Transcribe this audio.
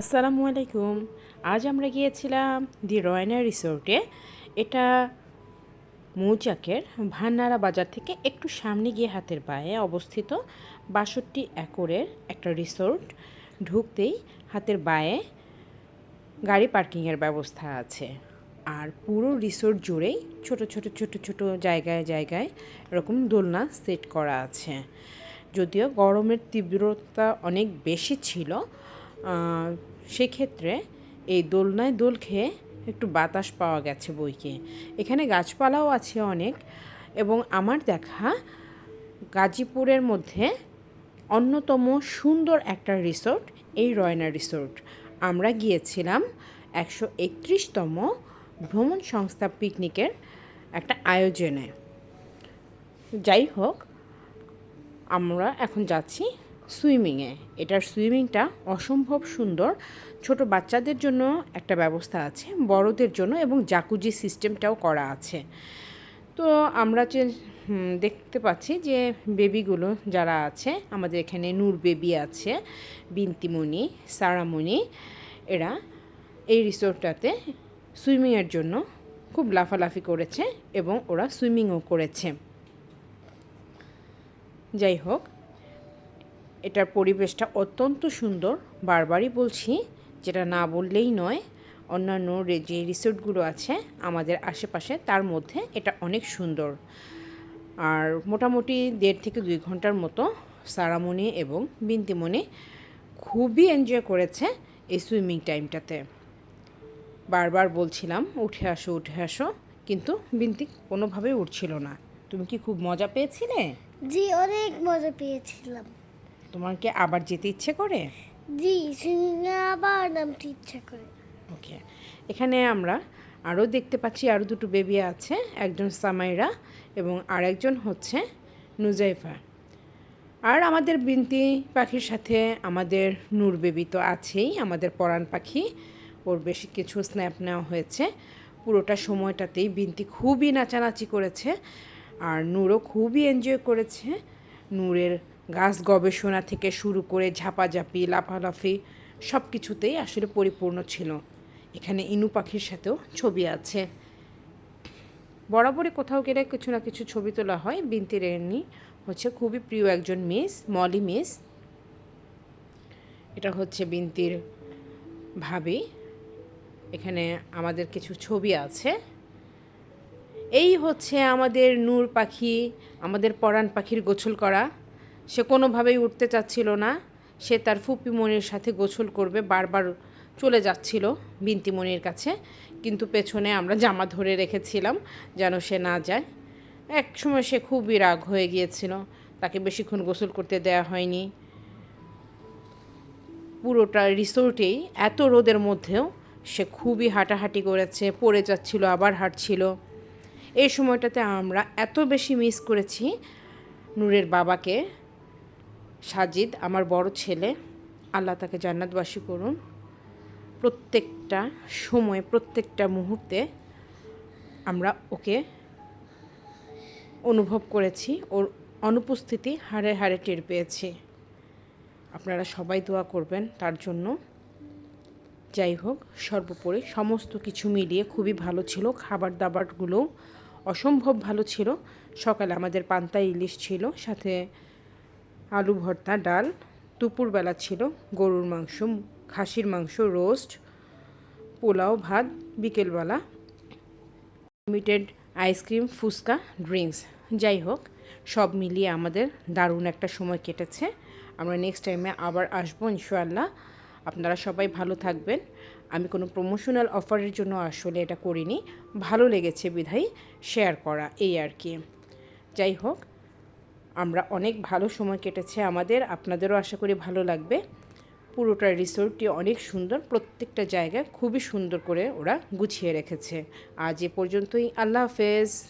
আসসালামু আলাইকুম। আজ আমরা গিয়েছিলাম দি রয়না রিসোর্টে। এটা মৌচাকের ভান্নারা বাজার থেকে একটু সামনে গিয়ে হাতের পায়ে অবস্থিত বাষট্টি একরের একটা রিসোর্ট। ঢুকতেই হাতের বায়ে গাড়ি পার্কিংয়ের ব্যবস্থা আছে। আর পুরো রিসোর্ট জুড়েই ছোট ছোট ছোট ছোট জায়গায় জায়গায় এরকম দোলনা সেট করা আছে। যদিও গরমের তীব্রতা অনেক বেশি ছিল সেক্ষেত্রে এই দোলনায় দোল খেয়ে একটু বাতাস পাওয়া গেছে বইকে। এখানে গাছপালাও আছে অনেক এবং আমার দেখা গাজীপুরের মধ্যে অন্যতম সুন্দর একটা রিসোর্ট, এই রয়না রিসোর্ট। আমরা গিয়েছিলাম একশো একত্রিশতম ভ্রমণ সংস্থা পিকনিকের একটা আয়োজনে। যাই হোক, আমরা এখন যাচ্ছি সুইমিংয়ে। এটার সুইমিংটা অসম্ভব সুন্দর। ছোট বাচ্চাদের জন্য একটা ব্যবস্থা আছে, বড়দের জন্য এবং জাকুজি সিস্টেমটাও করা আছে। তো আমরা যে দেখতে পাচ্ছি যে বেবিগুলো যারা আছে, আমাদের এখানে নূর বেবি আছে বিন্তিমণি সারামণি এরা এই রিসোর্টটাতে সুইমিংয়ের জন্য খুব লাফালাফি করেছে এবং ওরা সুইমিংও করেছে। যাই হোক এটার পরিবেশটা অত্যন্ত সুন্দর। বারবারই বলছি, যেটা না বললেই নয়, অন্যান্য যে রিসোর্টগুলো আছে আমাদের আশেপাশে, তার মধ্যে এটা অনেক সুন্দর। আর মোটামুটি দেড় থেকে দুই ঘণ্টার মতো সারামণি এবং বিন্তিমণি খুবই এনজয় করেছে এই সুইমিং টাইমটাতে। বারবার বলছিলাম, উঠে আসো উঠে আসো। কিন্তু বিন্তি কোনোভাবেই উঠছিল না। তুমি কি খুব মজা পেয়েছিলে? জি, অনেক মজা পেয়েছিলাম। তোমার কি আবার যেতে ইচ্ছে করে? জি আবার নামতে ইচ্ছা করে। ওকে এখানে আমরা আরও দেখতে পাচ্ছি আরও দুটো বেবি আছে একজন সামাইরা এবং আরেকজন হচ্ছে নুজাইফা। আর আমাদের বিনতি পাখির সাথে আমাদের নূর বেবি তো আছেই আমাদের পরাণ পাখি ওর বেশি কিছু স্ন্যাপ নেওয়া হয়েছে। পুরোটা সময়টাতেই বিনতি খুবই নাচানাচি করেছে আর নূরও খুবই এনজয় করেছে নূরের গাছ গবেষণা থেকে শুরু করে ঝাপাঝাপি, লাফালাফি সব কিছুতেই আসলে পরিপূর্ণ ছিল। এখানে ইনু পাখির সাথেও ছবি আছে। বরাবরই কোথাও গেলে কিছু না কিছু ছবি তোলা হয়। বিনতি রেনি হচ্ছে খুবই প্রিয় একজন মিস, মলি মিস। এটা হচ্ছে বিনতির ভাবি। এখানে আমাদের কিছু ছবি আছে। এই হচ্ছে আমাদের নূর পাখি, আমাদের পরাণ পাখির গোছল করা। সে কোনোভাবেই উঠতে চাচ্ছিল না। সে তার ফুপিমণির সাথে গোছল করবে, বারবার চলে যাচ্ছিল বিন্তিমণির কাছে। কিন্তু পেছনে আমরা জামা ধরে রেখেছিলাম যেন সে না যায়। এক সময় সে খুবই রাগ হয়ে গিয়েছিল। তাকে বেশিক্ষণ গোসল করতে দেয়া হয়নি। পুরোটা রিসোর্টেই এত রোদের মধ্যেও সে খুবই হাঁটাহাঁটি করেছে, পড়ে যাচ্ছিল, আবার হাঁটছিল। এই সময়টাতে আমরা এত বেশি মিস করেছি নূরের বাবাকে। সাজিদ, আমার বড় ছেলে, আল্লাহ তাকে জান্নাতবাসী করুন। প্রত্যেকটা সময়, প্রত্যেকটা মুহূর্তে আমরা ওকে অনুভব করেছি, ওর অনুপস্থিতি হাড়ে হাড়ে টের পেয়েছি। আপনারা সবাই দোয়া করবেন তার জন্য। যাই হোক, সর্বোপরি সমস্ত কিছু মিলিয়ে খুবই ভালো ছিল খাবার দাবারগুলো অসম্ভব ভালো ছিল। সকালে আমাদের পান্তা ইলিশ ছিল, সাথে আলু ভর্তা, ডাল। দুপুরবেলা ছিল গরুর মাংস, খাসির মাংস, রোস্ট, পোলাও, ভাত, বিকেলবেলা লিমিটেড আইসক্রিম ফুচকা ড্রিঙ্কস যাই হোক, সব মিলিয়ে আমাদের দারুণ একটা সময় কেটেছে। আমরা নেক্সট টাইমে আবার আসব ইনশাআল্লাহ। আপনারা সবাই ভালো থাকবেন। আমি কোনো প্রমোশনাল অফারের জন্য আসলে এটা করিনি। ভালো লেগেছে বিধাই শেয়ার করা, এই আর কি। যাই হোক অনেক ভালো সময় কেটেছে, আমাদের, আপনাদেরও আশা করি ভালো লাগবে। পুরোটা রিসোর্টটি অনেক সুন্দর, প্রত্যেকটা জায়গা খুবই সুন্দর করে ওরা গুছিয়ে রেখেছে। আজ এ পর্যন্তই, আল্লাহ হাফেজ।